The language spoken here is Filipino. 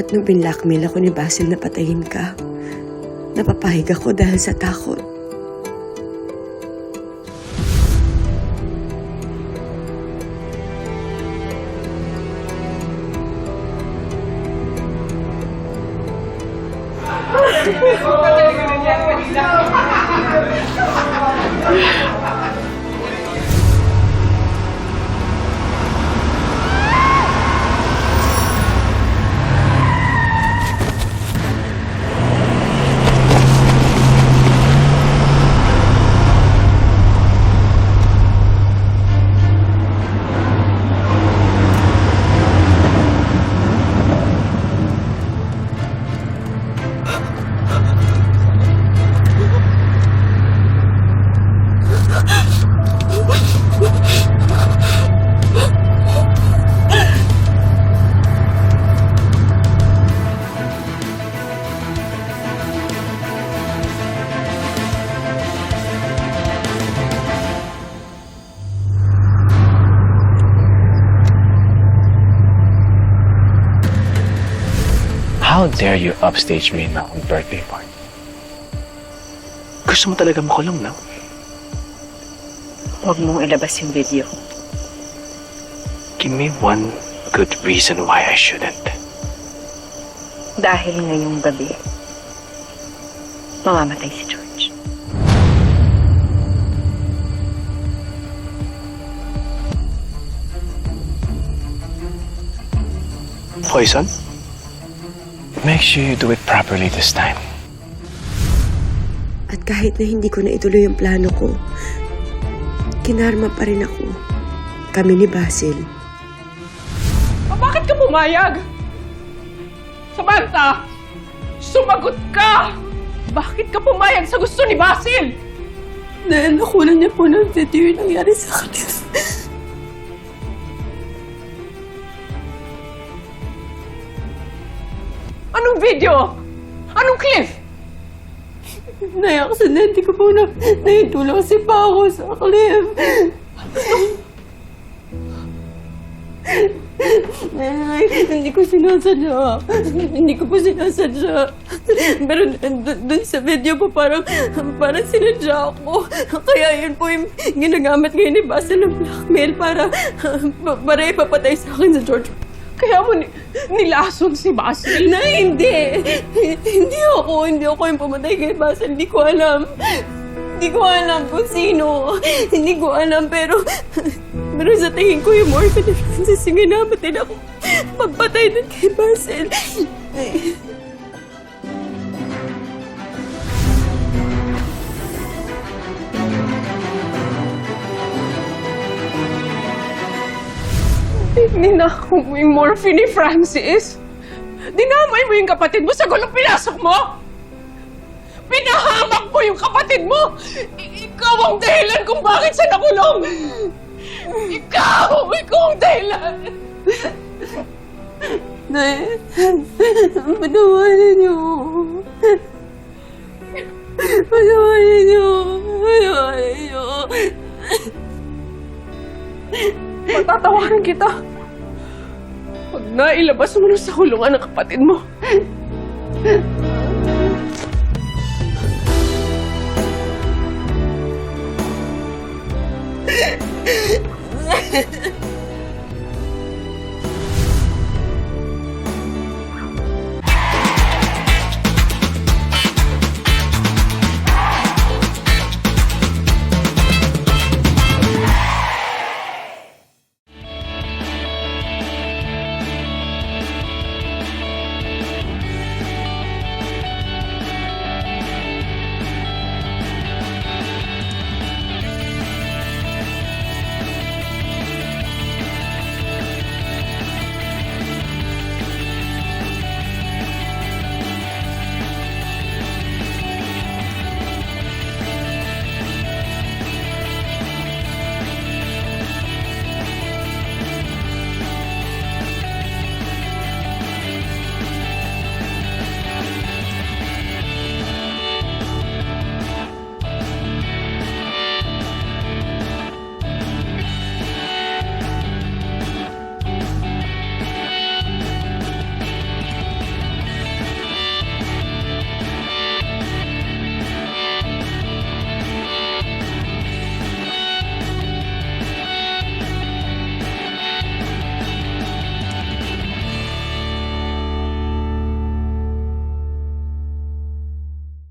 At nung binlockmail ako ni Basil na patayin ka, napapahig ako dahil sa takot. How dare you upstage me in my own birthday party? Gusto mo talaga makulong, no? Huwag mong ilabas yung video. Give me one good reason why I shouldn't. Dahil ngayong gabi, mamamatay si George. Poison? Make sure you do it properly this time. At kahit na hindi ko na ituloy yung plano ko, kinarma pa rin ako. Kami ni Basil. Ah, bakit ka pumayag? Samantha! Sumagot ka! Bakit ka pumayag sa gusto ni Basil? Dahil nakunan niya po ng video yung nangyari sa kanya. Anong video? Anong clip? Nai-aksidente ko po na naitulong si Paco sa cliff. Ay, hindi ko sinasadya. Hindi ko po sinasadya. Pero dun sa video po parang, parang sinadya ako. Kaya yun po yung ginagamit ngayon ni Basil ng blackmail para, para ipapatay sa akin sa George. Kaya mo ni nilason si Basil? Na hindi! Hindi ako, hindi ako yung pumatay kay Basil. Hindi ko alam. Hindi ko alam kung sino. Hindi ko alam, pero... Pero sa tingin ko yung Morphe ni Francis yung ginamatin ako. Pagpatay din kay Basil. Ninakaw mo yung morphine ni Francis? Dinamay mo yung kapatid mo sa gulong pinasok mo? Pinahamak mo yung kapatid mo! I- ikaw ang dahilan kung bakit siya nakulong! Ikaw! Ikaw ang dahilan! Nay, panawalan niyo. Panawalan niyo. Panawalan niyo. Patatawarin kita. Pag nailabas mo na sa kulungan ng kapatid mo.